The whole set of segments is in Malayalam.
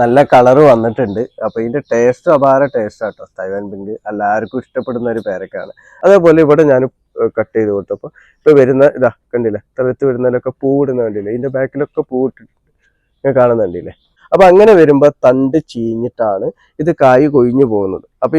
നല്ല കളറ് വന്നിട്ടുണ്ട്. അപ്പൊ ഇതിന്റെ ടേസ്റ്റ് അപാര ടേസ്റ്റ് ആട്ടോ. തൈവാൻ പിങ്ക് എല്ലാവർക്കും ഇഷ്ടപ്പെടുന്ന ഒരു പേരക്കാണ് അതേപോലെ ഇവിടെ ഞാൻ കട്ട് ചെയ്ത് കൊടുത്തപ്പോൾ ഇപ്പൊ വരുന്ന ഇതാ കണ്ടില്ലേ? തെളുത്ത് വരുന്നതിലൊക്കെ പൂവിടുന്ന കണ്ടില്ലേ? ഇതിന്റെ ബാക്കിലൊക്കെ പൂവിട്ടിട്ട് കാണുന്നുണ്ടില്ലേ അപ്പൊ അങ്ങനെ വരുമ്പോ തണ്ട് ചീഞ്ഞിട്ടാണ് ഇത് കായ് കൊഴിഞ്ഞു പോകുന്നത്. അപ്പൊ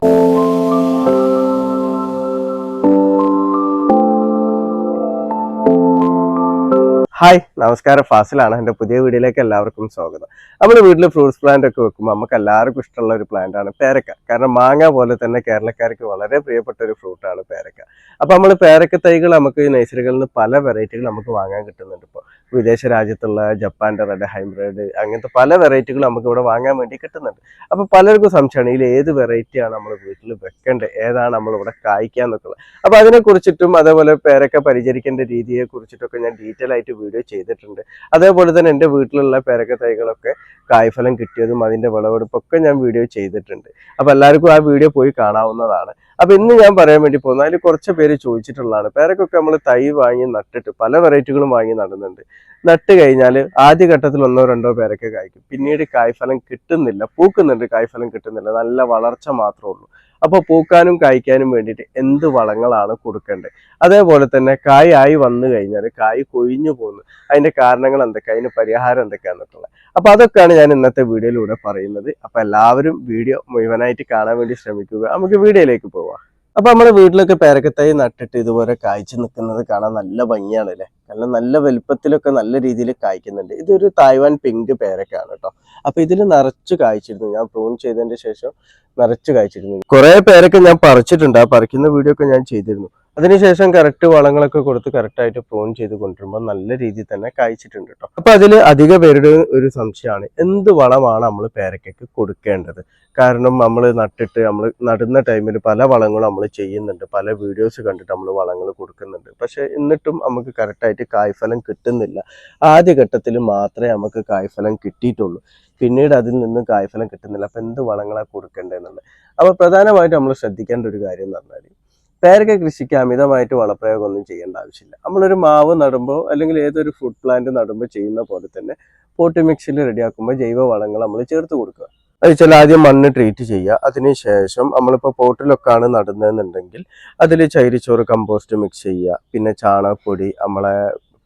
ഹായ് നമസ്കാരം. ഫാസിലാണ് എന്റെ പുതിയ വീഡിയോയിലേക്ക് എല്ലാവർക്കും സ്വാഗതം. നമ്മൾ വീട്ടിൽ ഫ്രൂട്ട്സ് പ്ലാന്റ് ഒക്കെ വെക്കുമ്പോൾ നമുക്ക് എല്ലാവർക്കും ഇഷ്ടമുള്ള ഒരു പ്ലാന്റ് ആണ് പേരക്ക. കാരണം മാങ്ങ പോലെ തന്നെ കേരളക്കാർക്ക് വളരെ പ്രിയപ്പെട്ട ഒരു ഫ്രൂട്ടാണ് പേരക്ക. അപ്പോൾ നമ്മൾ പേരക്ക തൈകൾ നമുക്ക് നഴ്സറികളിൽ നിന്ന് പല വെറൈറ്റികൾ നമുക്ക് വാങ്ങാൻ കിട്ടുന്നുണ്ട് ഇപ്പോൾ വിദേശ രാജ്യത്തുള്ള ജപ്പാന്റെ റെഡ് ഹൈബ്രിഡ് അങ്ങനത്തെ പല വെറൈറ്റികൾ നമുക്ക് ഇവിടെ വാങ്ങാൻ വേണ്ടി കിട്ടുന്നുണ്ട്. അപ്പോൾ പലർക്കും സംശയമാണ് ഇതിൽ ഏത് വെറൈറ്റിയാണ് നമ്മൾ വീട്ടിൽ വെക്കേണ്ടത്? ഏതാണ് നമ്മൾ ഇവിടെ കായ്ക്കുക എന്നൊക്കെ അപ്പോൾ അതിനെക്കുറിച്ചിട്ടും അതേപോലെ പേരക്ക പരിചരിക്കേണ്ട രീതിയെക്കുറിച്ചിട്ടൊക്കെ ഞാൻ ഡീറ്റെയിൽ ആയിട്ട് വീഡിയോ ചെയ്തിട്ടുണ്ട്. അതേപോലെ തന്നെ എന്റെ വീട്ടിലുള്ള പേരക്ക തൈകളൊക്കെ കായ്ഫലം കിട്ടിയതും അതിന്റെ വിളവെടുപ്പൊക്കെ ഞാൻ വീഡിയോ ചെയ്തിട്ടുണ്ട്. അപ്പോൾ എല്ലാവർക്കും ആ വീഡിയോ പോയി കാണാവുന്നതാണ്. അപ്പോൾ ഇന്ന് ഞാൻ പറയാൻ വേണ്ടി പോകുന്നത് അതിൽ കുറച്ച് പേര് ചോദിച്ചിട്ടുള്ളതാണ്. പേരക്കൊക്കെ നമ്മൾ തൈ വാങ്ങി നട്ടിട്ട് പല വെറൈറ്റികളും വാങ്ങി നടുന്നുണ്ട്. നട്ട് കഴിഞ്ഞാൽ ആദ്യ ഘട്ടത്തിൽ ഒന്നോ രണ്ടോ പേരൊക്കെ കായ്ക്കും. പിന്നീട് കായ്ഫലം കിട്ടുന്നില്ല പൂക്കുന്നുണ്ട് കായ്ഫലം കിട്ടുന്നില്ല. നല്ല വളർച്ച മാത്രമേ ഉള്ളൂ. അപ്പോൾ പൂക്കാനും കായ്ക്കാനും വേണ്ടിയിട്ട് എന്ത് വളങ്ങളാണ് കൊടുക്കേണ്ടത്? അതേപോലെ തന്നെ കായായി വന്നു കഴിഞ്ഞാൽ കായ് കൊഴിഞ്ഞു പോകുന്നു അതിന്റെ കാരണങ്ങൾ എന്തൊക്കെ? അതിന് പരിഹാരം എന്തൊക്കെയാണെന്നൊക്കെയുള്ളത് അപ്പോൾ അപ്പൊ അതൊക്കെയാണ് ഞാൻ ഇന്നത്തെ വീഡിയോയിലൂടെ പറയുന്നത്. അപ്പൊ എല്ലാവരും വീഡിയോ മുഴുവനായിട്ട് കാണാൻ വേണ്ടി ശ്രമിക്കുക. നമുക്ക് വീഡിയോയിലേക്ക് പോവാം. അപ്പൊ നമ്മുടെ വീട്ടിലൊക്കെ പേരക്കത്തൈ നട്ടിട്ട് ഇതുപോലെ കായ്ച്ചു നിൽക്കുന്നത് കാണാൻ നല്ല ഭംഗിയാണ് അല്ലേ? കാരണം നല്ല വലുപ്പത്തിലൊക്കെ നല്ല രീതിയിൽ കായ്ക്കുന്നുണ്ട്. ഇതൊരു തായ്വാൻ പിങ്ക് പേരക്കാണ് കേട്ടോ. അപ്പൊ ഇതിൽ നിറച്ച് കായ്ച്ചിരുന്നു. ഞാൻ പ്രൂൺ ചെയ്തതിന്റെ ശേഷം നിറച്ച് കായ്ച്ചിരുന്നു. കുറെ പേരൊക്കെ ഞാൻ പറിച്ചിട്ടുണ്ട്. ആ പറിക്കുന്ന വീഡിയോ ഒക്കെ ഞാൻ ചെയ്തിരുന്നു. അതിനുശേഷം കറക്റ്റ് വളങ്ങളൊക്കെ കൊടുത്ത് കറക്റ്റ് ആയിട്ട് പ്രൂൺ ചെയ്ത് കൊണ്ടുവരുമ്പോൾ നല്ല രീതിയിൽ തന്നെ കായ്ച്ചിട്ടുണ്ട് കേട്ടോ അപ്പൊ അതിൽ അധിക പേരുടെ ഒരു സംശയമാണ് എന്ത് വളമാണ് നമ്മൾ പേരക്കയ്ക്ക് കൊടുക്കേണ്ടത്? കാരണം നമ്മൾ നട്ടിട്ട് നമ്മൾ നടുന്ന ടൈമിൽ പല വളങ്ങളും നമ്മൾ ചെയ്യുന്നുണ്ട്. പല വീഡിയോസ് കണ്ടിട്ട് നമ്മൾ വളങ്ങൾ കൊടുക്കുന്നുണ്ട്. പക്ഷെ എന്നിട്ടും നമുക്ക് കറക്റ്റായിട്ട് കായ്ഫലം കിട്ടുന്നില്ല. ആദ്യഘട്ടത്തിൽ മാത്രമേ നമുക്ക് കായ്ഫലം കിട്ടിയിട്ടുള്ളൂ. പിന്നീട് അതിൽ നിന്ന് കായ്ഫലം കിട്ടുന്നില്ല. അപ്പൊ എന്ത് വളങ്ങളാണ് കൊടുക്കേണ്ടതെന്നുള്ളത് അപ്പോൾ പ്രധാനമായിട്ട് നമ്മൾ ശ്രദ്ധിക്കേണ്ട ഒരു കാര്യം എന്ന് പറഞ്ഞാൽ പേരക്ക കൃഷിക്ക് അമിതമായിട്ട് വളപ്രയോഗം ഒന്നും ചെയ്യേണ്ട ആവശ്യമില്ല. നമ്മളൊരു മാവ് നടുമ്പോൾ അല്ലെങ്കിൽ ഏതൊരു ഫുഡ് പ്ലാന്റ് നടുമ്പോൾ ചെയ്യുന്ന പോലെ തന്നെ പോട്ടി മിക്സിൽ റെഡിയാക്കുമ്പോൾ ജൈവ വളങ്ങൾ നമ്മൾ ചേർത്ത് കൊടുക്കുക. അത് വെച്ചാൽ ആദ്യം മണ്ണ് ട്രീറ്റ് ചെയ്യുക. അതിനുശേഷം നമ്മളിപ്പോൾ പോട്ടിലൊക്കെ ആണ് നടുന്നതെന്നുണ്ടെങ്കിൽ അതിൽ ചൈരിച്ചോറ് കമ്പോസ്റ്റ് മിക്സ് ചെയ്യുക. പിന്നെ ചാണകപ്പൊടി നമ്മളെ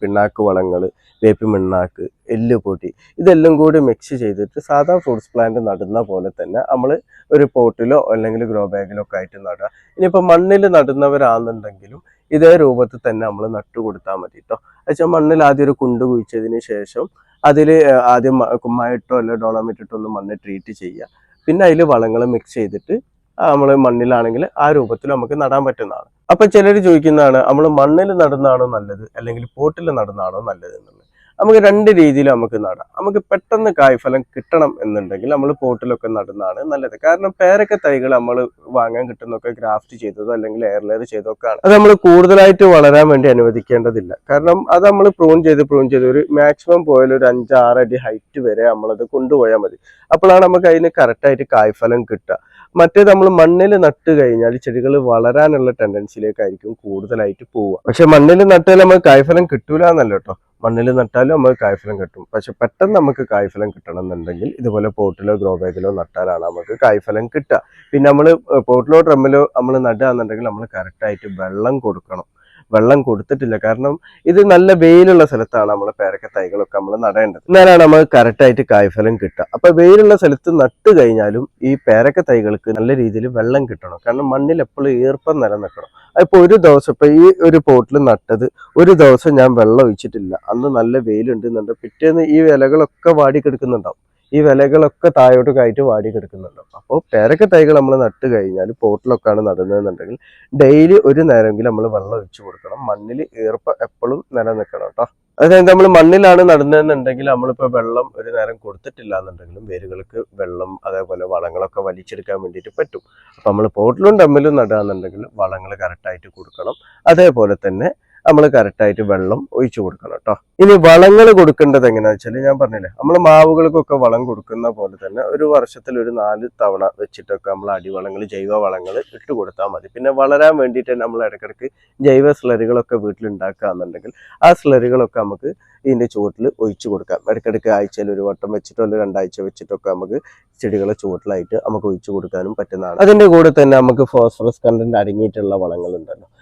പിണ്ണാക്ക് വളങ്ങൾ വേപ്പി മിണ്ണാക്ക് എല്ലുപൊടി ഇതെല്ലാം കൂടി മിക്സ് ചെയ്തിട്ട് സാധാ ഫ്രൂട്ട്സ് പ്ലാന്റ് നടുന്ന പോലെ തന്നെ നമ്മൾ ഒരു പോട്ടിലോ അല്ലെങ്കിൽ ഗ്രോ ബാഗിലോ ഒക്കെ ആയിട്ട് നടുക ഇനിയിപ്പോൾ മണ്ണിൽ നടുന്നവരാണെന്നുണ്ടെങ്കിലും ഇതേ രൂപത്തിൽ തന്നെ നമ്മൾ നട്ടു കൊടുത്താൽ മതി കേട്ടോ വെച്ചാൽ മണ്ണിൽ ആദ്യം ഒരു കുണ്ട് കുഴിച്ചതിന് ശേഷം അതിൽ ആദ്യം കുമ്മായിട്ടോ അല്ലെങ്കിൽ ഡോളമിട്ടിട്ടോ ഒന്ന് മണ്ണ് ട്രീറ്റ് ചെയ്യുക. പിന്നെ അതിൽ വളങ്ങൾ മിക്സ് ചെയ്തിട്ട് നമ്മൾ മണ്ണിലാണെങ്കിൽ ആ രൂപത്തിൽ നമുക്ക് നടാൻ പറ്റുന്നതാണ്. അപ്പൊ ചിലർ ചോദിക്കുന്നതാണ് നമ്മൾ മണ്ണിൽ നടുന്നതാണോ നല്ലത്? അല്ലെങ്കിൽ പോട്ടിൽ നടുന്നതാണോ നല്ലത്? എന്നുള്ളത്. നമുക്ക് രണ്ട് രീതിയിൽ നമുക്ക് നടാം. നമുക്ക് പെട്ടെന്ന് കായ്ഫലം കിട്ടണം എന്നുണ്ടെങ്കിൽ നമ്മൾ പോട്ടിലൊക്കെ നടുന്നതാണ് നല്ലത്. കാരണം പേരൊക്കെ തൈകൾ നമ്മൾ വാങ്ങാൻ കിട്ടുന്നൊക്കെ ഗ്രാഫ്റ്റ് ചെയ്തതോ അല്ലെങ്കിൽ എയർ ലെയർ ചെയ്തോ ഒക്കെ ആണ് അത് നമ്മൾ കൂടുതലായിട്ട് വളരാൻ വേണ്ടി അനുവദിക്കേണ്ടതില്ല. കാരണം അത് നമ്മൾ പ്രൂൺ ചെയ്ത് പ്രൂൺ ചെയ്ത് ഒരു മാക്സിമം പോയാൽ ഒരു അഞ്ച് ആറ് അടി ഹൈറ്റ് വരെ നമ്മളത് കൊണ്ടുപോയാൽ മതി. അപ്പോഴാണ് നമുക്ക് അതിന് കറക്റ്റായിട്ട് കായ്ഫലം കിട്ടുക. മറ്റേ നമ്മൾ മണ്ണിൽ നട്ട് കഴിഞ്ഞാൽ ചെടികൾ വളരാനുള്ള ടെൻഡൻസിയിലേക്കായിരിക്കും കൂടുതലായിട്ട് പോവുക. പക്ഷെ മണ്ണിൽ നട്ടാൽ നമുക്ക് കായ്ഫലം കിട്ടൂല എന്നല്ല കേട്ടോ. മണ്ണിൽ നട്ടാലും നമുക്ക് കായ്ഫലം കിട്ടും. പക്ഷെ പെട്ടെന്ന് നമുക്ക് കായ്ഫലം കിട്ടണം എന്നുണ്ടെങ്കിൽ ഇതുപോലെ പോട്ടിലോ ഗ്രോ ബാഗിലോ നട്ടാലാണ് നമുക്ക് കായ്ഫലം കിട്ടുക. പിന്നെ നമ്മൾ പോട്ടിലോ ഡ്രമ്മിലോ നമ്മൾ നടുക എന്നുണ്ടെങ്കിൽ നമ്മൾ കറക്റ്റായിട്ട് വെള്ളം കൊടുക്കണം. വെള്ളം കൊടുത്തിട്ടില്ല. കാരണം ഇത് നല്ല വെയിലുള്ള സ്ഥലത്താണ് നമ്മൾ പേരക്ക തൈകളൊക്കെ നമ്മൾ നടേണ്ടത്. എന്നാലാണ് നമുക്ക് കറക്റ്റായിട്ട് കായ്ഫലം കിട്ടുക. അപ്പൊ വെയിലുള്ള സ്ഥലത്ത് നട്ട് കഴിഞ്ഞാലും ഈ പേരക്ക തൈകൾക്ക് നല്ല രീതിയിൽ വെള്ളം കിട്ടണം. കാരണം മണ്ണിൽ എപ്പോഴും ഈർപ്പം നിലനിൽക്കണം. അപ്പൊ ഒരു ദിവസം ഇപ്പൊ ഈ ഒരു പോട്ടിൽ നട്ടത് ഒരു ദിവസം ഞാൻ വെള്ളം ഒഴിച്ചിട്ടില്ല. അന്ന് നല്ല വെയിലുണ്ട് എന്നുണ്ട്. പിറ്റേന്ന് ഈ ഇലകളൊക്കെ വാടി കിടക്കുന്നുണ്ടാവും ഈ വിലകളൊക്കെ താഴോട്ട് കയറ്റി വാടി കിടക്കുന്നുണ്ടാവും അപ്പോൾ പേരക്ക തൈകൾ നമ്മൾ നട്ട് കഴിഞ്ഞാൽ പോട്ടിലൊക്കെയാണ് നടുന്നതെന്നുണ്ടെങ്കിൽ ഡെയിലി ഒരു നേരമെങ്കിലും നമ്മൾ വെള്ളം ഒഴിച്ചു കൊടുക്കണം. മണ്ണിൽ ഈർപ്പം എപ്പോഴും നിലനിൽക്കണം കേട്ടോ. അതായത് നമ്മൾ മണ്ണിലാണ് നടുന്നതെന്നുണ്ടെങ്കിൽ നമ്മളിപ്പോൾ വെള്ളം ഒരു നേരം കൊടുത്തിട്ടില്ല എന്നുണ്ടെങ്കിലും വേരുകൾക്ക് വെള്ളം അതേപോലെ വളങ്ങളൊക്കെ വലിച്ചെടുക്കാൻ വേണ്ടിയിട്ട് പറ്റും. അപ്പം നമ്മൾ പോട്ടിലും ഡമ്മിലും നടുകയെന്നുണ്ടെങ്കിൽ വളങ്ങൾ കറക്റ്റായിട്ട് കൊടുക്കണം. അതേപോലെ തന്നെ നമ്മൾ കറക്റ്റായിട്ട് വെള്ളം ഒഴിച്ചു കൊടുക്കണം കേട്ടോ ഇനി വളങ്ങൾ കൊടുക്കേണ്ടത് എങ്ങനെയാ വെച്ചാൽ ഞാൻ പറഞ്ഞില്ലേ നമ്മൾ മാവുകൾക്കൊക്കെ വളം കൊടുക്കുന്ന പോലെ തന്നെ ഒരു വർഷത്തിൽ ഒരു നാല് തവണ വെച്ചിട്ടൊക്കെ നമ്മൾ അടിവളങ്ങൾ ജൈവ വളങ്ങൾ ഇട്ട് കൊടുത്താൽ മതി. പിന്നെ വളരാൻ വേണ്ടിയിട്ട് നമ്മൾ ഇടയ്ക്കിടയ്ക്ക് ജൈവ സ്ലറികളൊക്കെ വീട്ടിൽ ഉണ്ടാക്കുകയാണെന്നുണ്ടെങ്കിൽ ആ സ്ലറികളൊക്കെ നമുക്ക് ഇതിന്റെ ചുവട്ടിൽ ഒഴിച്ചു കൊടുക്കാം. ഇടയ്ക്കിടയ്ക്ക് ആഴ്ചയിൽ ഒരു വട്ടം വെച്ചിട്ടോ അല്ലെങ്കിൽ രണ്ടാഴ്ച വെച്ചിട്ടൊക്കെ നമുക്ക് ചെടികളെ ചുവട്ടിലായിട്ട് നമുക്ക് ഒഴിച്ചു കൊടുക്കാനും പറ്റുന്നതാണ്. അതിന്റെ കൂടെ തന്നെ നമുക്ക് ഫോസ്ഫറസ് കണ്ടന്റ് അടങ്ങിയിട്ടുള്ള വളങ്ങൾ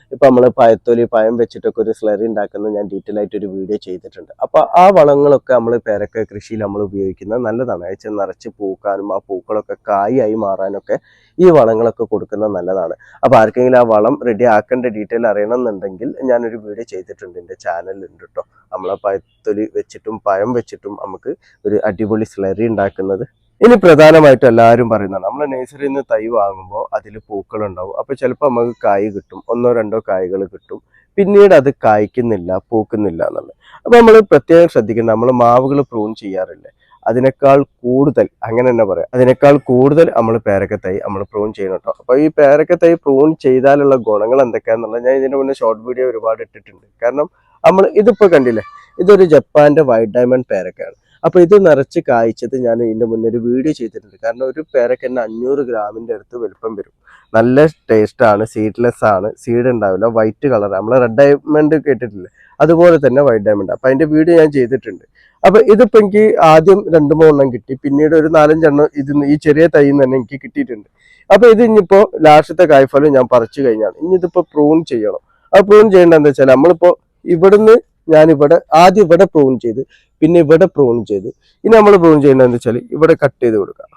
ഉണ്ടല്ലോ ഇപ്പൊ നമ്മൾ പഴത്തൊലി പഴം വെച്ചിട്ടൊക്കെ ഒരു സ്ലറി ഉണ്ടാക്കുന്ന ഞാൻ ഡീറ്റെയിൽ ആയിട്ട് ഒരു വീഡിയോ ചെയ്തിട്ടുണ്ട്. അപ്പോൾ ആ വളങ്ങളൊക്കെ നമ്മൾ പേരക്ക കൃഷിയിൽ നമ്മൾ ഉപയോഗിക്കുന്നത് നല്ലതാണ്. അയച്ച് നിറച്ച് പൂക്കാനും ആ പൂക്കളൊക്കെ കായായി മാറാനൊക്കെ ഈ വളങ്ങളൊക്കെ കൊടുക്കുന്നത് നല്ലതാണ്. അപ്പോൾ ആർക്കെങ്കിലും ആ വളം റെഡി ആക്കേണ്ട ഡീറ്റെയിൽ അറിയണം എന്നുണ്ടെങ്കിൽ ഞാനൊരു വീഡിയോ ചെയ്തിട്ടുണ്ട് എന്റെ ചാനലിലുണ്ട് കേട്ടോ നമ്മളെ പഴത്തൊലി വെച്ചിട്ടും പഴം വെച്ചിട്ടും നമുക്ക് ഒരു അടിപൊളി സ്ലറി ഉണ്ടാക്കുന്നത് ഇനി പ്രധാനമായിട്ട് എല്ലാവരും പറയുന്നത് നമ്മൾ നേഴ്സറിയിൽ നിന്ന് തൈ വാങ്ങുമ്പോൾ അതിൽ പൂക്കൾ ഉണ്ടാവും അപ്പോൾ ചിലപ്പോൾ നമുക്ക് കായ് കിട്ടും ഒന്നോ രണ്ടോ കായ്കൾ കിട്ടും. പിന്നീട് അത് കായ്ക്കുന്നില്ല പൂക്കുന്നില്ല എന്നുള്ളത്. അപ്പോൾ നമ്മൾ പ്രത്യേകം ശ്രദ്ധിക്കണം നമ്മൾ മാവുകൾ പ്രൂൺ ചെയ്യാറില്ലേ അതിനേക്കാൾ കൂടുതൽ അങ്ങനെ തന്നെ പറയാം. അതിനേക്കാൾ കൂടുതൽ നമ്മൾ പേരക്കത്തൈ നമ്മൾ പ്രൂൺ ചെയ്യണം കേട്ടോ അപ്പോൾ ഈ പേരക്കത്തൈ പ്രൂൺ ചെയ്താലുള്ള ഗുണങ്ങൾ എന്തൊക്കെയാണെന്നുള്ളത് ഞാൻ ഇതിന്റെ മുന്നേ ഷോർട്ട് വീഡിയോ ഒരുപാട് ഇട്ടിട്ടുണ്ട്. കാരണം നമ്മൾ ഇതിപ്പോൾ കണ്ടില്ലേ ഇതൊരു ജപ്പാന്റെ വൈറ്റ് ഡയമണ്ട് പേരക്കയാണ്. അപ്പൊ ഇത് നിറച്ച് കായ്ച്ചത് ഞാൻ ഇതിന്റെ മുന്നേ ഒരു വീഡിയോ ചെയ്തിട്ടുണ്ട്. കാരണം ഒരു പേരക്ക തന്നെ അഞ്ഞൂറ് ഗ്രാമിന്റെ അടുത്ത് വലുപ്പം വരും. നല്ല ടേസ്റ്റ് ആണ് സീഡ്ലെസ് ആണ്. സീഡ് ഉണ്ടാവില്ല വൈറ്റ് കളർ നമ്മൾ റെഡ് ഡയമണ്ട് കേട്ടിട്ടില്ലേ അതുപോലെ തന്നെ വൈറ്റ് ഡയമണ്ട് അപ്പൊ അതിന്റെ വീഡിയോ ഞാൻ ചെയ്തിട്ടുണ്ട്. അപ്പൊ ഇതിപ്പോ എനിക്ക് ആദ്യം രണ്ട് മൂന്നെണ്ണം കിട്ടി. പിന്നീട് ഒരു നാലഞ്ചെണ്ണം ഇത് ഈ ചെറിയ നിന്ന് തന്നെ എനിക്ക് കിട്ടിയിട്ടുണ്ട്. അപ്പോൾ ഇത് ഇനിയിപ്പോ ലാസ്റ്റത്തെ കായ്ഫലം ഞാൻ പറിച്ചു കഴിഞ്ഞാണ്. ഇനി ഇതിപ്പോ പ്രൂൺ ചെയ്യണം. ആ പ്രൂൺ ചെയ്യേണ്ടത് എന്താ വെച്ചാൽ നമ്മളിപ്പോ ഇവിടുന്ന് ഞാൻ ഇവിടെ ആദ്യം ഇവിടെ പ്രൂൺ ചെയ്ത് പിന്നെ ഇവിടെ പ്രൂൺ ചെയ്ത്. ഇനി നമ്മൾ പ്രൂൺ ചെയ്യേണ്ടതെന്ന് വെച്ചാൽ ഇവിടെ കട്ട് ചെയ്ത് കൊടുക്കാം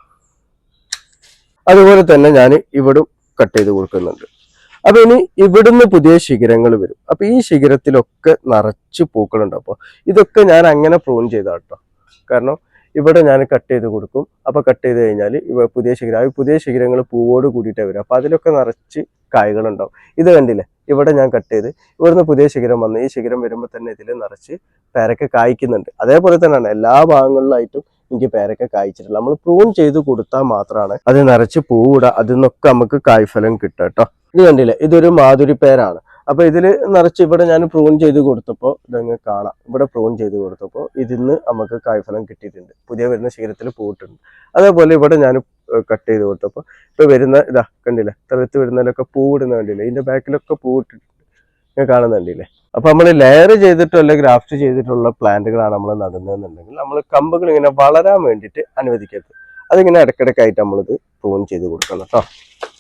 അതുപോലെ തന്നെ ഞാൻ ഇവിടും കട്ട് ചെയ്ത് കൊടുക്കുന്നുണ്ട്. അപ്പൊ ഇനി ഇവിടുന്ന് പുതിയ ശിഖരങ്ങൾ വരും. അപ്പൊ ഈ ശിഖരത്തിലൊക്കെ നിറച്ച് പൂക്കളുണ്ട്. അപ്പോൾ ഇതൊക്കെ ഞാൻ അങ്ങനെ പ്രൂൺ ചെയ്താട്ടോ. കാരണം ഇവിടെ ഞാൻ കട്ട് ചെയ്ത് കൊടുക്കും. അപ്പോൾ കട്ട് ചെയ്ത് കഴിഞ്ഞാൽ ഇവ പുതിയ ശിഖരം ആ പുതിയ ശിഖരങ്ങൾ പൂവോട് കൂടിയിട്ടേ വരും അപ്പോൾ അതിലൊക്കെ നിറച്ച് കായ്കളുണ്ടാവും. ഇത് കണ്ടില്ലേ? ഇവിടെ ഞാൻ കട്ട് ചെയ്ത് ഇവിടുന്ന് പുതിയ ശിഖരം വന്ന് ഈ ശിഖരം വരുമ്പോൾ തന്നെ ഇതിൽ നിറച്ച് പേരക്ക കായ്ക്കുന്നുണ്ട്. അതേപോലെ തന്നെയാണ് എല്ലാ ഭാഗങ്ങളിലായിട്ടും എനിക്ക് പേരക്ക കായ്ച്ചിട്ടില്ല. നമ്മൾ പ്രൂൺ ചെയ്ത് കൊടുത്താൽ മാത്രമാണ് അത് നിറച്ച് പൂവിടുക അതിൽ നിന്നൊക്കെ നമുക്ക് കായ്ഫലം കിട്ടുക കേട്ടോ ഇത് കണ്ടില്ലേ? ഇതൊരു മാധുരി പേരാണ് അപ്പൊ ഇതിൽ നിറച്ച് ഇവിടെ ഞാൻ പ്രൂൺ ചെയ്ത് കൊടുത്തപ്പോൾ ഇതങ്ങ് കാണാം. ഇവിടെ പ്രൂൺ ചെയ്ത് കൊടുത്തപ്പോൾ ഇതിന്ന് നമുക്ക് കായ്ഫലം കിട്ടിയിട്ടുണ്ട്. പുതിയ വരുന്ന ശീലത്തിൽ പൂട്ടുണ്ട് അതേപോലെ ഇവിടെ ഞാൻ കട്ട് ചെയ്ത് കൊടുത്തപ്പോൾ ഇപ്പൊ വരുന്ന ഇതാ കണ്ടില്ലേ? തെളുത്ത് വരുന്നതിലൊക്കെ പൂവിടുന്ന കണ്ടില്ലേ? ഇതിന്റെ ബാക്കിലൊക്കെ പൂവിട്ടിട്ടുണ്ട് ഞാൻ കാണുന്നുണ്ടല്ലേ അപ്പൊ നമ്മൾ ലെയർ ചെയ്തിട്ടോ അല്ലെങ്കിൽ ഗ്രാഫ്റ്റ് ചെയ്തിട്ടുള്ള പ്ലാന്റുകളാണ് നമ്മൾ നടുന്നതെന്നുണ്ടെങ്കിൽ നമ്മൾ കമ്പുകൾ ഇങ്ങനെ വളരാൻ വേണ്ടിയിട്ട് അനുവദിക്കരുത്. അതിങ്ങനെ ഇടയ്ക്കിടയ്ക്കായിട്ട് നമ്മളിത് പ്രൂൺ ചെയ്ത് കൊടുക്കണം കേട്ടോ.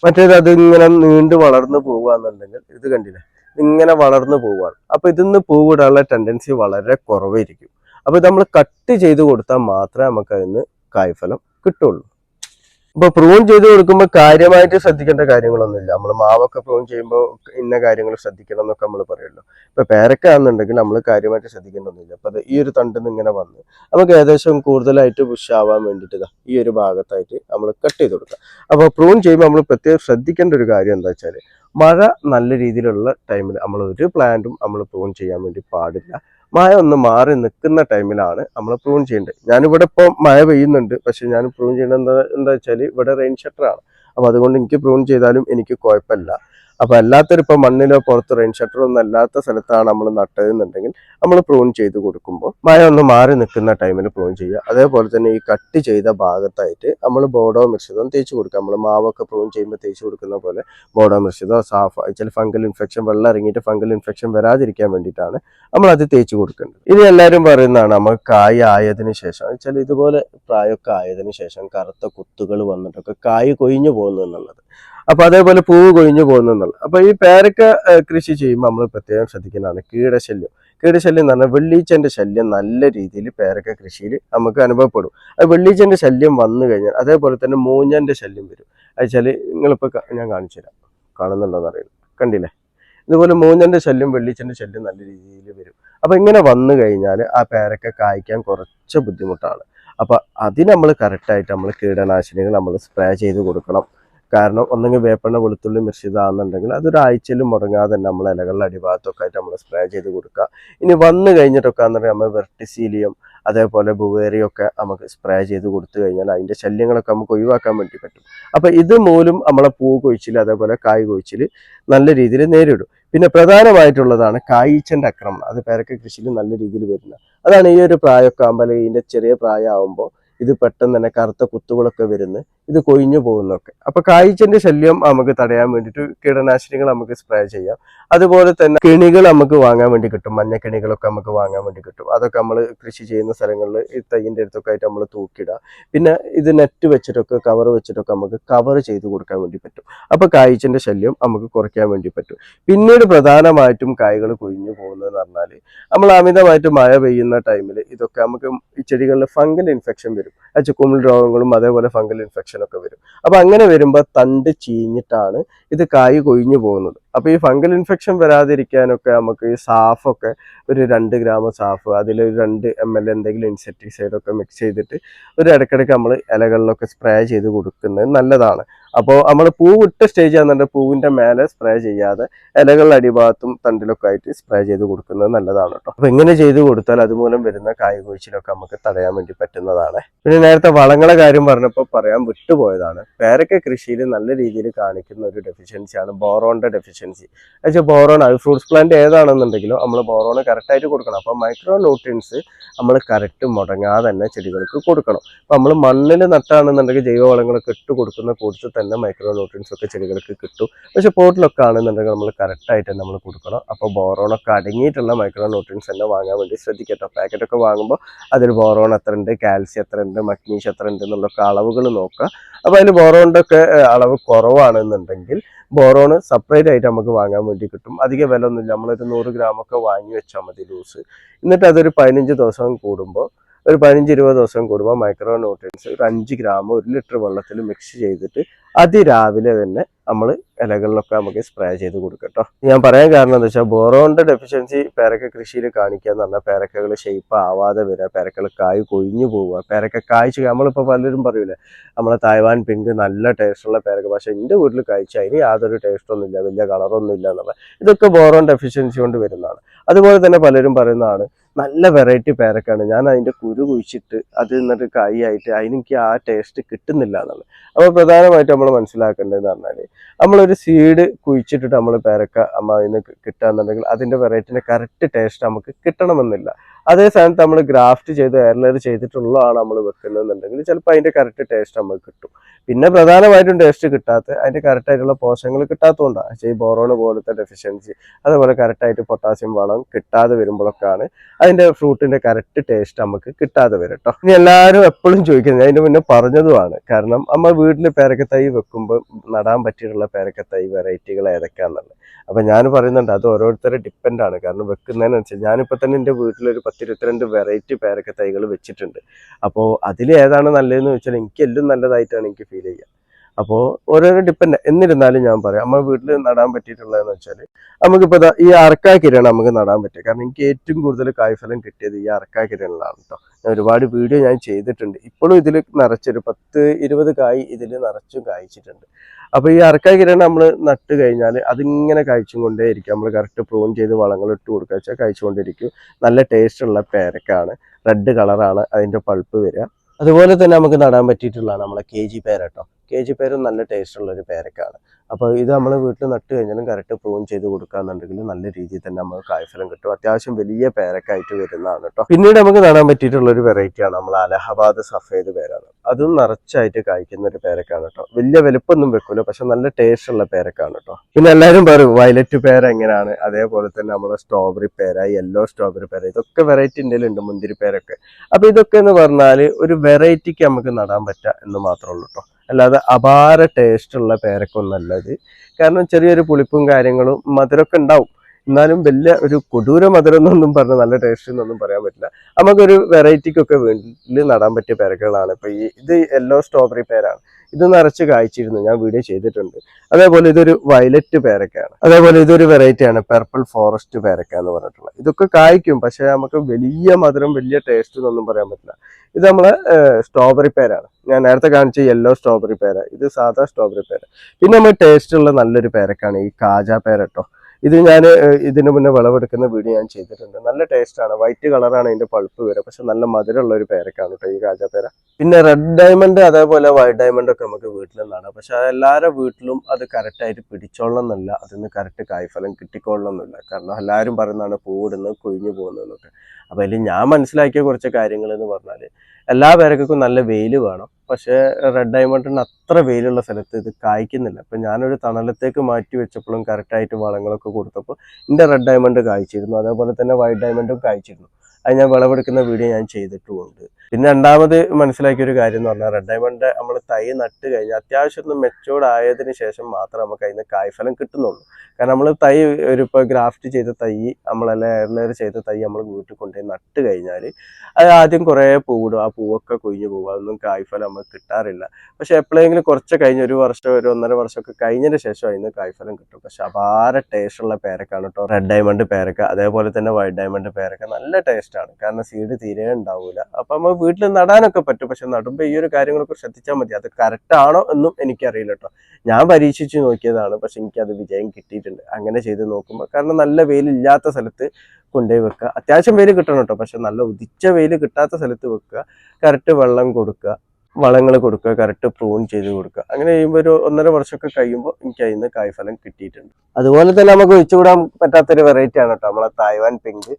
മറ്റേത് അതിങ്ങനെ നീണ്ടു വളർന്നു പോവുകയെന്നുണ്ടെങ്കിൽ ഇത് കണ്ടില്ലേ? ഇങ്ങനെ വളർന്നു പോവുകയാണ്. അപ്പൊ ഇതിന്ന് പൂവിടാനുള്ള ടെൻഡൻസി വളരെ കുറവായിരിക്കും. അപ്പൊ നമ്മൾ കട്ട് ചെയ്ത് കൊടുത്താൽ മാത്രമേ നമുക്ക് അതിന് കായ്ഫലം കിട്ടുള്ളൂ. ഇപ്പൊ പ്രൂൺ ചെയ്ത് കൊടുക്കുമ്പോൾ കാര്യമായിട്ട് ശ്രദ്ധിക്കേണ്ട കാര്യങ്ങളൊന്നുമില്ല. നമ്മൾ മാവൊക്കെ പ്രൂൺ ചെയ്യുമ്പോൾ ഇന്ന കാര്യങ്ങൾ ശ്രദ്ധിക്കണം എന്നൊക്കെ നമ്മൾ പറയുള്ളൂ. ഇപ്പൊ പേരക്ക ആണെന്നുണ്ടെങ്കിൽ നമ്മൾ കാര്യമായിട്ട് ശ്രദ്ധിക്കേണ്ടതൊന്നുമില്ല അപ്പൊ അത് ഈ ഒരു തണ്ടിൽ ഇങ്ങനെ വന്ന് നമുക്ക് ഏകദേശം കൂടുതലായിട്ട് പുഷ് ആവാൻ വേണ്ടിയിട്ട് ഈ ഒരു ഭാഗത്തായിട്ട് നമ്മൾ കട്ട് ചെയ്ത് കൊടുക്കുക. അപ്പോൾ പ്രൂൺ ചെയ്യുമ്പോൾ നമ്മൾ പ്രത്യേകം ശ്രദ്ധിക്കേണ്ട ഒരു കാര്യം എന്താ വെച്ചാൽ മഴ നല്ല രീതിയിലുള്ള ടൈമിൽ നമ്മൾ ഒരു പ്ലാന്റും നമ്മൾ പ്രൂൺ ചെയ്യാൻ വേണ്ടി പാടില്ല. മഴ ഒന്ന് മാറി നിൽക്കുന്ന ടൈമിലാണ് നമ്മൾ പ്രൂൺ ചെയ്യേണ്ടത്. ഞാനിവിടെ ഇപ്പോൾ മഴ പെയ്യുന്നുണ്ട്. പക്ഷെ ഞാൻ പ്രൂൺ ചെയ്യേണ്ടത് എന്താ എന്താ വെച്ചാൽ ഇവിടെ റെയിൻ ഷട്ടറാണ് അപ്പോൾ അതുകൊണ്ട് എനിക്ക് പ്രൂൺ ചെയ്താലും എനിക്ക് കുഴപ്പമില്ല. അപ്പോൾ അല്ലാത്തൊരു ഇപ്പോൾ മണ്ണിലോ പുറത്ത് റെയിൻ ഷട്ടറോ ഒന്നും അല്ലാത്ത സ്ഥലത്താണ് നമ്മൾ നട്ടതെന്നുണ്ടെങ്കിൽ നമ്മൾ പ്രൂൺ ചെയ്ത് കൊടുക്കുമ്പോൾ മഴ ഒന്ന് മാറി നിൽക്കുന്ന ടൈമിൽ പ്രൂൺ ചെയ്യുക. അതേപോലെ തന്നെ ഈ കട്ട് ചെയ്ത ഭാഗത്തായിട്ട് നമ്മൾ ബോഡോ മിശ്രിതം തേച്ച് കൊടുക്കുക. നമ്മൾ മാവൊക്കെ പ്രൂൺ ചെയ്യുമ്പോൾ തേച്ച് കൊടുക്കുന്ന പോലെ ബോഡോ മിശ്രിതോ സാഫ് ചില ഫംഗൽ ഇൻഫെക്ഷൻ വെള്ളം ഇറങ്ങിയിട്ട് ഫംഗൽ ഇൻഫെക്ഷൻ വരാതിരിക്കാൻ വേണ്ടിയിട്ടാണ് നമ്മൾ അത് തേച്ച് കൊടുക്കേണ്ടത്. ഇനി എല്ലാവരും പറയുന്നതാണ് നമ്മൾ കായ് ആയതിന് ശേഷം. വെച്ചാൽ ഇതുപോലെ പ്രായമൊക്കെ ആയതിനു ശേഷം കറുത്ത കുത്തുകൾ വന്നിട്ടൊക്കെ കായ് കൊഴിഞ്ഞു പോകുന്നു എന്നുള്ളത്. അപ്പൊ അതേപോലെ പൂവ് കൊഴിഞ്ഞു പോകുന്നു എന്നുള്ളത് അപ്പൊ ഈ പേരക്ക കൃഷി ചെയ്യുമ്പോൾ നമ്മൾ പ്രത്യേകം ശ്രദ്ധിക്കുന്നതാണ് കീടശല്യം. കീടശല്യം എന്ന് പറഞ്ഞാൽ വെള്ളീച്ചന്റെ ശല്യം നല്ല രീതിയിൽ പേരക്ക കൃഷിയിൽ നമുക്ക് അനുഭവപ്പെടും. അത് വെള്ളീച്ചന്റെ ശല്യം വന്നു കഴിഞ്ഞാൽ അതേപോലെ തന്നെ മൂഞ്ഞന്റെ ശല്യം വരും. അത് നിങ്ങളിപ്പോ നിങ്ങളിപ്പോൾ ഞാൻ കാണിച്ചു തരാം. കാണുന്നുണ്ടോന്ന് അറിയില്ല. കണ്ടില്ലേ? ഇതുപോലെ മൂഞ്ഞന്റെ ശല്യം വെള്ളീച്ചന്റെ ശല്യം നല്ല രീതിയിൽ വരും. അപ്പൊ ഇങ്ങനെ വന്നു കഴിഞ്ഞാൽ ആ പേരക്ക കായ്ക്കാൻ കുറച്ച് ബുദ്ധിമുട്ടാണ്. അപ്പൊ അതിന് നമ്മൾ കറക്റ്റായിട്ട് നമ്മൾ കീടനാശിനികൾ നമ്മൾ സ്പ്രേ ചെയ്ത് കൊടുക്കണം. കാരണം ഒന്നെങ്കിൽ വേപ്പെണ്ണ വെളുത്തുള്ളി മിശ്രിതാണെന്നുണ്ടെങ്കിൽ അതൊരാഴ്ചയിലും മുടങ്ങാതെ തന്നെ നമ്മൾ ഇലകളുടെ അടിഭാഗത്തൊക്കെ ആയിട്ട് നമ്മൾ സ്പ്രേ ചെയ്ത് കൊടുക്കുക. ഇനി വന്നു കഴിഞ്ഞിട്ടൊക്കെ ആണെന്നുണ്ടെങ്കിൽ നമ്മൾ വെർട്ടിസീലിയം അതേപോലെ ബുവേറിയൊക്കെ നമുക്ക് സ്പ്രേ ചെയ്ത് കൊടുത്തു കഴിഞ്ഞാൽ അതിന്റെ ശല്യങ്ങളൊക്കെ നമുക്ക് ഒഴിവാക്കാൻ വേണ്ടി പറ്റും. അപ്പോൾ ഇത് മൂലം നമ്മളെ പൂ കൊഴിച്ചിൽ അതേപോലെ കായ് കൊഴിച്ചിൽ നല്ല രീതിയിൽ നേരിടും. പിന്നെ പ്രധാനമായിട്ടുള്ളതാണ് കായ്ച്ചന്റെ അക്രമണം അത് പേരക്ക കൃഷിയിൽ നല്ല രീതിയിൽ വരുന്ന. അതാണ് ഈ ഒരു പ്രായമൊക്കെ ആകുമ്പോൾ അല്ലെങ്കിൽ ഇതിന്റെ ചെറിയ പ്രായമാകുമ്പോൾ ഇത് പെട്ടെന്ന് തന്നെ കറുത്ത കുത്തുകളൊക്കെ വരുന്നു ഇത് കൊഴിഞ്ഞു പോകുന്നൊക്കെ അപ്പൊ കായ്ച്ചന്റെ ശല്യം നമുക്ക് തടയാൻ വേണ്ടിട്ട് കീടനാശിനികൾ നമുക്ക് സ്പ്രേ ചെയ്യാം. അതുപോലെ തന്നെ കിണികൾ നമുക്ക് വാങ്ങാൻ വേണ്ടി കിട്ടും. മഞ്ഞ കിണികളൊക്കെ നമുക്ക് വാങ്ങാൻ വേണ്ടി കിട്ടും. അതൊക്കെ നമ്മൾ കൃഷി ചെയ്യുന്ന സ്ഥലങ്ങളിൽ ഈ തയ്യിന്റെ അടുത്തൊക്കെ ആയിട്ട് നമ്മൾ തൂക്കിയിടുക പിന്നെ ഇത് നെറ്റ് വെച്ചിട്ടൊക്കെ കവർ വെച്ചിട്ടൊക്കെ നമുക്ക് കവർ ചെയ്ത് കൊടുക്കാൻ വേണ്ടി പറ്റും. അപ്പൊ കായ്ച്ചന്റെ ശല്യം നമുക്ക് കുറയ്ക്കാൻ വേണ്ടി പറ്റും. പിന്നീട് പ്രധാനമായിട്ടും കായ്കൾ കൊഴിഞ്ഞു പോകുന്നതെന്ന് പറഞ്ഞാൽ നമ്മൾ അമിതമായിട്ട് മഴ പെയ്യുന്ന ടൈമിൽ ഇതൊക്കെ നമുക്ക് ഈ ചെടികളിൽ ഫംഗൽ ഇൻഫെക്ഷൻ വരും. ആ രോഗങ്ങളും അതേപോലെ ഫംഗൽ ഇൻഫെക്ഷൻ ഒക്കെ വരും. അപ്പൊ അങ്ങനെ വരുമ്പോൾ തണ്ട് ചീഞ്ഞിട്ടാണ് ഇത് കായ് കൊഴിഞ്ഞു പോകുന്നത്. അപ്പൊ ഈ ഫംഗൽ ഇൻഫെക്ഷൻ വരാതിരിക്കാനൊക്കെ നമുക്ക് ഈ സാഫൊക്കെ ഒരു രണ്ട് ഗ്രാം സാഫ് അതിൽ ഒരു രണ്ട് എം എൽ എന്തെങ്കിലും ഇൻസെക്ടിസൈഡ് ഒക്കെ മിക്സ് ചെയ്തിട്ട് ഒരു ഇടയ്ക്കിടയ്ക്ക് നമ്മൾ ഇലകളിലൊക്കെ സ്പ്രേ ചെയ്ത് കൊടുക്കുന്നത് നല്ലതാണ്. അപ്പോൾ നമ്മൾ പൂ പൂവിട്ട സ്റ്റേജ് ആണെന്നുണ്ടെങ്കിൽ പൂവിന്റെ മേലെ സ്പ്രേ ചെയ്യാതെ ഇലകളുടെ അടിഭാഗത്തും തണ്ടിലൊക്കെ ആയിട്ട് സ്പ്രേ ചെയ്ത് കൊടുക്കുന്നത് നല്ലതാണ് കേട്ടോ അപ്പോൾ ഇങ്ങനെ ചെയ്ത് കൊടുത്താൽ അതുമൂലം വരുന്ന കായ്കൊഴിച്ചിലൊക്കെ നമുക്ക് തടയാൻ വേണ്ടി പറ്റുന്നതാണ്. പിന്നെ നേരത്തെ വളങ്ങളെ കാര്യം പറഞ്ഞപ്പോൾ പറയാൻ വിട്ടുപോയതാണ്. പേരക്ക കൃഷിയിൽ നല്ല രീതിയിൽ കാണിക്കുന്ന ഒരു ഡെഫിഷ്യൻസിയാണ് ബോറോണിന്റെ ഡെഫിഷ്യൻസി വെച്ചാൽ ബോറോൺ അത് ഫ്രൂട്ട്സ് പ്ലാന്റ് ഏതാണെന്നുണ്ടെങ്കിലും നമ്മൾ ബോറോൺ കറക്റ്റായിട്ട് കൊടുക്കണം. അപ്പോൾ മൈക്രോ ന്യൂട്രിയൻസ് നമ്മൾ കറക്റ്റ് മുടങ്ങാതെ തന്നെ ചെടികൾക്ക് കൊടുക്കണം. അപ്പോൾ നമ്മൾ മണ്ണിൽ നട്ടാണെന്നുണ്ടെങ്കിൽ ജൈവവളങ്ങളൊക്കെ ഇട്ട് കൊടുക്കുന്ന കൂട്ടത്തിൽ തന്നെ മൈക്രോ ന്യൂട്രിയൻസ് ഒക്കെ ചെടികൾക്ക് കിട്ടും. പക്ഷേ പോട്ടിലൊക്കെ ആണെന്നുണ്ടെങ്കിൽ നമ്മൾ കറക്റ്റായിട്ട് തന്നെ നമ്മൾ കൊടുക്കണം. അപ്പോൾ ബോറോണൊക്കെ അടങ്ങിയിട്ടുള്ള മൈക്രോ ന്യൂട്രിയൻസ് തന്നെ വാങ്ങാൻ വേണ്ടി ശ്രദ്ധിക്കട്ടോ. പാക്കറ്റൊക്കെ വാങ്ങുമ്പോൾ അതിൽ ബോറോൺ എത്ര ഉണ്ട് കാൽസ്യം എത്ര ഉണ്ട് മഗ്നീഷ്യം എത്ര ഉണ്ട് എന്നുള്ളൊക്കെ അളവുകൾ നോക്കുക. അപ്പോൾ അതിൽ ബോറോണിന്റെ ഒക്കെ അളവ് കുറവാണെന്നുണ്ടെങ്കിൽ ബോറോണ് സെപ്പറേറ്റ് ആയിട്ട് നമുക്ക് വാങ്ങാൻ വേണ്ടി കിട്ടും. അധിക വില ഒന്നുമില്ല നമ്മളൊരു നൂറ് ഗ്രാമൊക്കെ വാങ്ങി വെച്ചാൽ മതി ലൂസ് എന്നിട്ട് അതൊരു പതിനഞ്ച് ദിവസം കൂടുമ്പോൾ ഒരു പതിനഞ്ച് ഇരുപത് ദിവസം കൂടുമ്പോൾ മൈക്രോ ന്യൂട്രിയൻസ് ഒരു അഞ്ച് ഗ്രാം ഒരു ലിറ്റർ വെള്ളത്തിൽ മിക്സ് ചെയ്തിട്ട് അതിരാവിലെ തന്നെ നമ്മൾ ഇലകളിലൊക്കെ നമുക്ക് സ്പ്രേ ചെയ്ത് കൊടുക്കട്ടോ. ഞാൻ പറയാൻ കാരണം എന്താ വെച്ചാൽ ബോറോണിന്റെ ഡെഫിഷ്യൻസി പേരക്ക കൃഷിയിൽ കാണിക്കുക എന്ന് പറഞ്ഞാൽ പേരക്കകൾ ഷേപ്പ് ആവാതെ വരിക പേരക്കൾ കായ് കൊഴിഞ്ഞു പോവുക. പേരക്ക കായ്ച്ച് നമ്മളിപ്പോൾ പലരും പറയൂലേ നമ്മളെ തായ്വാൻ പിങ്ക് നല്ല ടേസ്റ്റുള്ള പേരക്ക പക്ഷേ എന്റെ വീട്ടിൽ കഴിച്ച അതിന് യാതൊരു ടേസ്റ്റൊന്നും ഇല്ല വലിയ കളറൊന്നും ഇല്ല എന്നുള്ള ഇതൊക്കെ ബോറോൺ ഡെഫിഷ്യൻസി കൊണ്ട് വരുന്നതാണ്. അതുപോലെ തന്നെ പലരും പറയുന്നതാണ് നല്ല വെറൈറ്റി പേരക്കാണ് ഞാൻ അതിന്റെ കുരു കുഴിച്ചിട്ട് അത് എന്നിട്ട് ആയിട്ട് അതിനെനിക്ക് ആ ടേസ്റ്റ് കിട്ടുന്നില്ല എന്നുള്ളത്. അപ്പോൾ പ്രധാനമായിട്ട് നമ്മൾ മനസ്സിലാക്കേണ്ടതെന്ന് പറഞ്ഞാൽ നമ്മളൊരു സീഡ് കുഴിച്ചിട്ടിട്ട് നമ്മൾ പേരക്ക അമ്മ അതിന് കിട്ടുകയെന്നുണ്ടെങ്കിൽ അതിന്റെ വെറൈറ്റിന്റെ കറക്റ്റ് ടേസ്റ്റ് നമുക്ക് കിട്ടണമെന്നില്ല. അതേ സ്ഥാനത്ത് നമ്മൾ ഗ്രാഫ്റ്റ് ചെയ്ത് എയർലെയർ ചെയ്തിട്ടുള്ളതാണ് നമ്മൾ വെക്കുന്നതെന്നുണ്ടെങ്കിൽ ചിലപ്പോൾ അതിന്റെ കറക്റ്റ് ടേസ്റ്റ് നമുക്ക് കിട്ടും. പിന്നെ പ്രധാനമായിട്ടും ടേസ്റ്റ് കിട്ടാത്ത അതിന്റെ കറക്റ്റായിട്ടുള്ള പോഷകങ്ങൾ കിട്ടാത്തതുകൊണ്ടാണ് ഈ ബോറോൺ പോലത്തെ ഡെഫിഷ്യൻസി അതുപോലെ കറക്റ്റായിട്ട് പൊട്ടാസ്യം വളം കിട്ടാതെ വരുമ്പോഴൊക്കെയാണ് അതിന്റെ ഫ്രൂട്ടിന്റെ കറക്റ്റ് ടേസ്റ്റ് നമുക്ക് കിട്ടാതെ വരും ഇനി എല്ലാവരും എപ്പോഴും ചോദിക്കുന്നത് അതിന്റെ മുന്നേ പറഞ്ഞതുമാണ്. കാരണം നമ്മൾ വീട്ടിൽ പേരക്കത്തൈ വെക്കുമ്പോൾ നടാൻ പറ്റിയിട്ടുള്ള പേരക്കത്തൈ വെറൈറ്റികൾ ഏതൊക്കെയാണെന്നുള്ളത് അപ്പൊ ഞാൻ പറയുന്നുണ്ട് അത് ഓരോരുത്തരെ ഡിപ്പെൻഡ് ആണ്. കാരണം വെക്കുന്നതിനനുസരിച്ച് ഞാനിപ്പോ തന്നെ എന്റെ വീട്ടിൽ ഒരു പത്തിരുപത്തിരണ്ട് വെറൈറ്റി പേരക്കത്തൈകൾ വെച്ചിട്ടുണ്ട്. അപ്പോൾ അതിൽ ഏതാണ് നല്ലതെന്ന് വെച്ചാൽ എനിക്ക് എല്ലാം നല്ലതായിട്ടാണ് എനിക്ക് ഫീൽ ചെയ്യുക. അപ്പോൾ ഓരോരോ ഡിപ്പെൻഡ് എന്നിരുന്നാലും ഞാൻ പറയാം നമ്മൾ വീട്ടിൽ നടാൻ പറ്റിയിട്ടുള്ളതെന്ന് വെച്ചാൽ നമുക്കിപ്പോൾ ഈ കിരണം നമുക്ക് നടാൻ പറ്റുക. കാരണം എനിക്ക് ഏറ്റവും കൂടുതൽ കായ്ഫലം കിട്ടിയത് ഈ അറക്കാക്കിരണിലാണ് കേട്ടോ ഞാൻ ഒരുപാട് വീഡിയോ ഞാൻ ചെയ്തിട്ടുണ്ട്. ഇപ്പോഴും ഇതിൽ നിറച്ചൊരു പത്ത് ഇരുപത് കായ് ഇതിൽ നിറച്ചും കായ്ച്ചിട്ടുണ്ട്. അപ്പോൾ ഈ അറക്കാക്കിരണ് നമ്മൾ നട്ട് കഴിഞ്ഞാൽ അതിങ്ങനെ കഴിച്ചും കൊണ്ടേയിരിക്കും നമ്മൾ കറക്റ്റ് പ്രൂൺ ചെയ്ത് വളങ്ങൾ ഇട്ട് കൊടുക്കുക വെച്ചാൽ കഴിച്ചുകൊണ്ടിരിക്കും. നല്ല ടേസ്റ്റുള്ള പേരക്കാണ്. റെഡ് കളറാണ് അതിന്റെ പൾപ്പ് വരിക. അതുപോലെ തന്നെ നമുക്ക് നടാൻ പറ്റിയിട്ടുള്ളതാണ് നമ്മളെ കെ ജി പേര കേട്ടോ. കെ ജി പേര് നല്ല ടേസ്റ്റ് ഉള്ള ഒരു പേരക്കാണ്. അപ്പോൾ ഇത് നമ്മൾ വീട്ടിൽ നട്ട് കഴിഞ്ഞാലും കറക്റ്റ് പ്രൂൺ ചെയ്ത് കൊടുക്കുകയെന്നുണ്ടെങ്കിൽ നല്ല രീതിയിൽ തന്നെ നമുക്ക് കായ്ഫലം കിട്ടും. അത്യാവശ്യം വലിയ പേരക്കായിട്ട് വരുന്നതാണ് കേട്ടോ പിന്നീട് നമുക്ക് നടാൻ പറ്റിയിട്ടുള്ള ഒരു വെറൈറ്റിയാണ് നമ്മൾ അലഹബാദ് സഫേദ് പേരാണ്. അതും നിറച്ചായിട്ട് കായ്ക്കുന്ന ഒരു പേരക്കാണ് കേട്ടോ വലിയ വലുപ്പൊന്നും വെക്കൂല പക്ഷെ നല്ല ടേസ്റ്റ് ഉള്ള പേരക്കാണ് കേട്ടോ പിന്നെ എല്ലാവരും പറയും വയലറ്റ് പേര എങ്ങനെയാണ് അതേപോലെ തന്നെ നമ്മുടെ സ്ട്രോബെറി പേര യെല്ലോ സ്ട്രോബെറി പേര ഇതൊക്കെ വെറൈറ്റി ഉണ്ട് മുന്തിരി പേരൊക്കെ അപ്പൊ ഇതൊക്കെ എന്ന് പറഞ്ഞാൽ ഒരു വെറൈറ്റിക്ക് നമുക്ക് നടാൻ പറ്റുക എന്ന് മാത്രമേ ഉള്ളൂ കേട്ടോ അല്ലാതെ അപാര ടേസ്റ്റ് ഉള്ള പേരക്കൊന്നല്ല ഇത് കാരണം ചെറിയൊരു പുളിപ്പും കാര്യങ്ങളും മധുരമൊക്കെ ഉണ്ടാവും. എന്നാലും വലിയ ഒരു കൊടൂര മധുരം എന്നൊന്നും പറഞ്ഞ നല്ല ടേസ്റ്റ് എന്നൊന്നും പറയാൻ പറ്റില്ല. നമുക്കൊരു വെറൈറ്റിക്കൊക്കെ വീട്ടിൽ നടാൻ പറ്റിയ പേരക്കുകളാണ് ഇപ്പൊ ഈ ഇത് യെല്ലോ സ്ട്രോബെറി പേരാണ്. ഇത് നിറച്ച് കായ്ച്ചിരുന്നു. ഞാൻ വീഡിയോ ചെയ്തിട്ടുണ്ട്. അതേപോലെ ഇതൊരു വയലറ്റ് പേരക്കയാണ്. അതേപോലെ ഇതൊരു വെറൈറ്റിയാണ് പെർപ്പിൾ ഫോറസ്റ്റ് പേരക്ക എന്ന് പറഞ്ഞിട്ടുള്ളത്. ഇതൊക്കെ കായ്ക്കും പക്ഷെ നമുക്ക് വലിയ മധുരം വലിയ ടേസ്റ്റ് എന്നൊന്നും പറയാൻ പറ്റില്ല. ഇത് നമ്മളെ സ്ട്രോബെറി പേരാണ്. ഞാൻ നേരത്തെ കാണിച്ച യെല്ലോ സ്ട്രോബെറി പേര. ഇത് സാധാ സ്ട്രോബെറി പേര. പിന്നെ നമ്മൾ ടേസ്റ്റ് ഉള്ള നല്ലൊരു പേരക്കാണ് ഈ കാജ പേര കേട്ടോ ഇത് ഞാൻ ഇതിന് മുന്നേ വിളവെടുക്കുന്ന വീഡിയോ ഞാൻ ചെയ്തിട്ടുണ്ട്. നല്ല ടേസ്റ്റാണ്. വൈറ്റ് കളറാണ് ഇതിന്റെ പൾപ്പ് വരെ പക്ഷെ നല്ല മധുരമുള്ള ഒരു പേരക്കാണ് കേട്ടോ ഈ രാജാപേര പിന്നെ റെഡ് ഡയമണ്ട് അതേപോലെ വൈറ്റ് ഡയമണ്ട് ഒക്കെ നമുക്ക് വീട്ടിൽ നിന്നാണ്. പക്ഷെ എല്ലാവരുടെ വീട്ടിലും അത് കറക്റ്റായിട്ട് പിടിച്ചോളണം എന്നല്ല. അതിന് കറക്റ്റ് കായ്ഫലം കിട്ടിക്കൊള്ളണം എന്നില്ല. കാരണം എല്ലാവരും പറയുന്നതാണ് പൂവിടുന്നത് കൊഴിഞ്ഞു പോകുന്നതെന്നൊക്കെ അപ്പോൾ അതിൽ ഞാൻ മനസ്സിലാക്കിയ കുറച്ച് കാര്യങ്ങൾ എന്ന് പറഞ്ഞാൽ എല്ലാ പേരക്കും നല്ല വെയിൽ വേണം. പക്ഷേ റെഡ് ഡയമണ്ടിന് അത്ര വെയിലുള്ള സ്ഥലത്ത് ഇത് കായ്ക്കുന്നില്ല. അപ്പം ഞാനൊരു തണലത്തേക്ക് മാറ്റി വെച്ചപ്പോഴും കറക്റ്റായിട്ട് വളങ്ങളൊക്കെ കൊടുത്തപ്പോൾ എന്റെ റെഡ് ഡയമണ്ട് കായ്ച്ചിരുന്നു. അതേപോലെ തന്നെ വൈറ്റ് ഡയമണ്ടും കായ്ച്ചിരുന്നു. അത് ഞാൻ വിളവെടുക്കുന്ന വീഡിയോ ഞാൻ ചെയ്തിട്ടുമുണ്ട്. പിന്നെ രണ്ടാമത് മനസ്സിലാക്കിയ ഒരു കാര്യം എന്ന് പറഞ്ഞാൽ റെഡ് ഡയമണ്ട് നമ്മൾ തൈ നട്ട് കഴിഞ്ഞാൽ അത്യാവശ്യം ഒന്ന് മെച്ചോർഡ് ആയതിന് ശേഷം മാത്രം നമുക്ക് അതിന് കായ്ഫലം കിട്ടുന്നുള്ളൂ. കാരണം നമ്മൾ തൈ ഒരു ഇപ്പോൾ ഗ്രാഫ്റ്റ് ചെയ്ത തൈ നമ്മൾ എയർലെയർ ചെയ്ത തൈ നമ്മൾ വീട്ടിൽ കൊണ്ടുപോയി നട്ട് കഴിഞ്ഞാൽ അത് ആദ്യം കുറേ പൂവിടും. ആ പൂവൊക്കെ കൊഴിഞ്ഞു പോകും. അതൊന്നും കായ്ഫലം നമുക്ക് കിട്ടാറില്ല. പക്ഷെ എപ്പോഴെങ്കിലും കുറച്ച് കഴിഞ്ഞ ഒരു വർഷം ഒരു ഒന്നര വർഷമൊക്കെ കഴിഞ്ഞതിന് ശേഷം അതിന് കായ്ഫലം കിട്ടും. പക്ഷെ അപാര ടേസ്റ്റുള്ള പേരക്കാണ് കേട്ടോ. റെഡ് ഡയമണ്ട് പേരക്ക അതേപോലെ തന്നെ വൈറ്റ് ഡയമണ്ട് പേരക്ക. നല്ല ടേസ്റ്റാണ് കാരണം സീഡ് തീരെ ഉണ്ടാവില്ല അപ്പം നമ്മൾ വീട്ടിൽ നടാനൊക്കെ പറ്റും. പക്ഷെ നടുമ്പോൾ ഈ ഒരു കാര്യങ്ങളൊക്കെ ശ്രദ്ധിച്ചാൽ മതി. അത് കറക്റ്റ് ആണോ എന്നും എനിക്കറിയില്ല കേട്ടോ ഞാൻ പരീക്ഷിച്ച് നോക്കിയതാണ്. പക്ഷെ എനിക്കത് വിജയം കിട്ടിയിട്ടുണ്ട്. അങ്ങനെ ചെയ്ത് നോക്കുമ്പോൾ കാരണം നല്ല വെയിലില്ലാത്ത സ്ഥലത്ത് കൊണ്ടുപോയി വെക്കുക. അത്യാവശ്യം വെയിൽ കിട്ടണം കേട്ടോ പക്ഷെ നല്ല ഉദിച്ച വെയിൽ കിട്ടാത്ത സ്ഥലത്ത് വെക്കുക. കറക്റ്റ് വെള്ളം കൊടുക്കുക. വളങ്ങൾ കൊടുക്കുക. കറക്റ്റ് പ്രൂൺ ചെയ്ത് കൊടുക്കുക. അങ്ങനെ ചെയ്യുമ്പോൾ ഒരു ഒന്നര വർഷമൊക്കെ കഴിയുമ്പോൾ എനിക്ക് അതിന് കായ്ഫലം കിട്ടിയിട്ടുണ്ട്. അതുപോലെ തന്നെ നമുക്ക് ഒഴിച്ചുകൂടാൻ പറ്റാത്തൊരു വെറൈറ്റി ആണ് കേട്ടോ നമ്മളെ തായ്വാൻ പിങ്ക്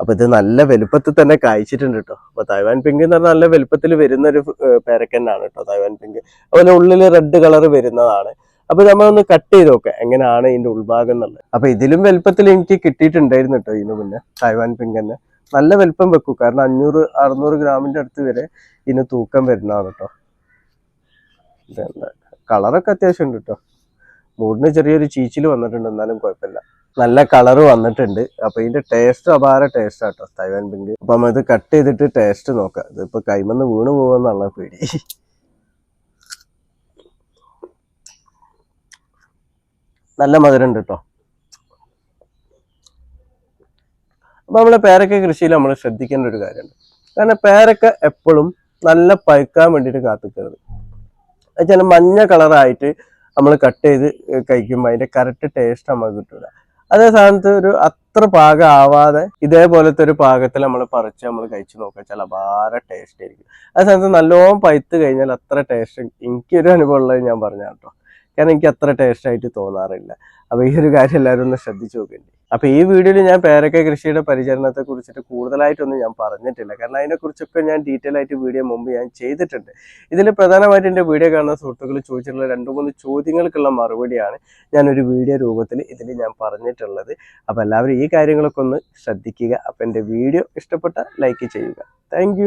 അപ്പൊ ഇത് നല്ല വലുപ്പത്തിൽ തന്നെ കായ്ച്ചിട്ടുണ്ട് കേട്ടോ. അപ്പൊ തായ്വാൻ പിങ്ക് എന്ന് പറഞ്ഞാൽ നല്ല വലുപ്പത്തിൽ വരുന്ന ഒരു പേരക്കന്നാണ് കേട്ടോ തായ്വാൻ പിങ്ക് അതുപോലെ ഉള്ളിൽ റെഡ് കളർ വരുന്നതാണ്. അപ്പൊ നമ്മളൊന്ന് കട്ട് ചെയ്ത് നോക്കാം എങ്ങനെയാണ് ഇതിന്റെ ഉൾഭാഗം എന്നുള്ളത്. അപ്പൊ ഇതിലും വലുപ്പത്തിൽ എനിക്ക് കിട്ടിയിട്ടുണ്ടായിരുന്നു കേട്ടോ ഇതിനു മുന്നേ തായ്വാൻ പിങ്ക് തന്നെ. നല്ല വലുപ്പം വെക്കും കാരണം അഞ്ഞൂറ് അറുന്നൂറ് ഗ്രാമിന്റെ അടുത്ത് വരെ ഇതിന് തൂക്കം വരുന്നതാണ് കേട്ടോ. കളറൊക്കെ അത്യാവശ്യം ഉണ്ട് കേട്ടോ. മൂടിന് ചെറിയൊരു ചീച്ചിൽ വന്നിട്ടുണ്ട് എന്നാലും കുഴപ്പമില്ല. നല്ല കളർ വന്നിട്ടുണ്ട്. അപ്പൊ ഇതിന്റെ ടേസ്റ്റ് അപാര ടേസ്റ്റ് ആട്ടോ തൈവാൻ പിങ്ക് അപ്പൊ നമ്മൾ ഇത് കട്ട് ചെയ്തിട്ട് ടേസ്റ്റ് നോക്കാം. ഇതിപ്പോ കൈമന്ന് വീണ് പോകുന്നുള്ള പേടി. നല്ല മധുരം ഉണ്ട് കേട്ടോ അപ്പൊ നമ്മളെ പേരക്ക കൃഷിയിൽ നമ്മൾ ശ്രദ്ധിക്കേണ്ട ഒരു കാര്യമുണ്ട്. കാരണം പേരക്ക എപ്പോഴും നല്ല പഴുക്കാൻ വേണ്ടിയിട്ട് കാത്തിക്കരുത്. വെച്ചാൽ മഞ്ഞ കളറായിട്ട് നമ്മൾ കട്ട് ചെയ്ത് കഴിക്കുമ്പോൾ അതിന്റെ കറക്റ്റ് ടേസ്റ്റ് നമുക്ക് കിട്ടൂല. അതേ സ്ഥാനത്ത് ഒരു അത്ര പാകം ആവാതെ ഇതേപോലത്തെ ഒരു പാകത്തിൽ നമ്മൾ പറിച്ച് നമ്മൾ കഴിച്ചു നോക്കുക വെച്ചാൽ അപാര ടേസ്റ്റ് ആയിരിക്കും. അതേ സ്ഥാനത്ത് നല്ലോണം പഴുത്ത് കഴിഞ്ഞാൽ അത്ര ടേസ്റ്റ് എനിക്കൊരു അനുഭവം ഉള്ളത് ഞാൻ പറഞ്ഞ കേട്ടോ കാരണം എനിക്ക് അത്ര ടേസ്റ്റ് ആയിട്ട് തോന്നാറില്ല. അപ്പൊ ഈ ഒരു കാര്യം എല്ലാവരും ഒന്ന് ശ്രദ്ധിച്ചു നോക്കേണ്ടി. അപ്പൊ ഈ വീഡിയോയിൽ ഞാൻ പേരക്ക കൃഷിയുടെ പരിചരണത്തെ കുറിച്ചിട്ട് കൂടുതലായിട്ടൊന്നും ഞാൻ പറഞ്ഞിട്ടില്ല. കാരണം അതിനെ കുറിച്ചൊക്കെ ഞാൻ ഡീറ്റെയിൽ ആയിട്ട് വീഡിയോ മുമ്പ് ഞാൻ ചെയ്തിട്ടുണ്ട്. ഇതിൽ പ്രധാനമായിട്ട് എന്റെ വീഡിയോ കാണുന്ന സുഹൃത്തുക്കൾ ചോദിച്ചിട്ടുള്ള രണ്ട് മൂന്ന് ചോദ്യങ്ങൾക്കുള്ള മറുപടിയാണ് ഞാൻ ഒരു വീഡിയോ രൂപത്തിൽ ഇതിൽ ഞാൻ പറഞ്ഞിട്ടുള്ളത്. അപ്പോൾ എല്ലാവരും ഈ കാര്യങ്ങളൊക്കെ ഒന്ന് ശ്രദ്ധിക്കുക. അപ്പോൾ എന്റെ വീഡിയോ ഇഷ്ടപ്പെട്ട ലൈക്ക് ചെയ്യുക. താങ്ക്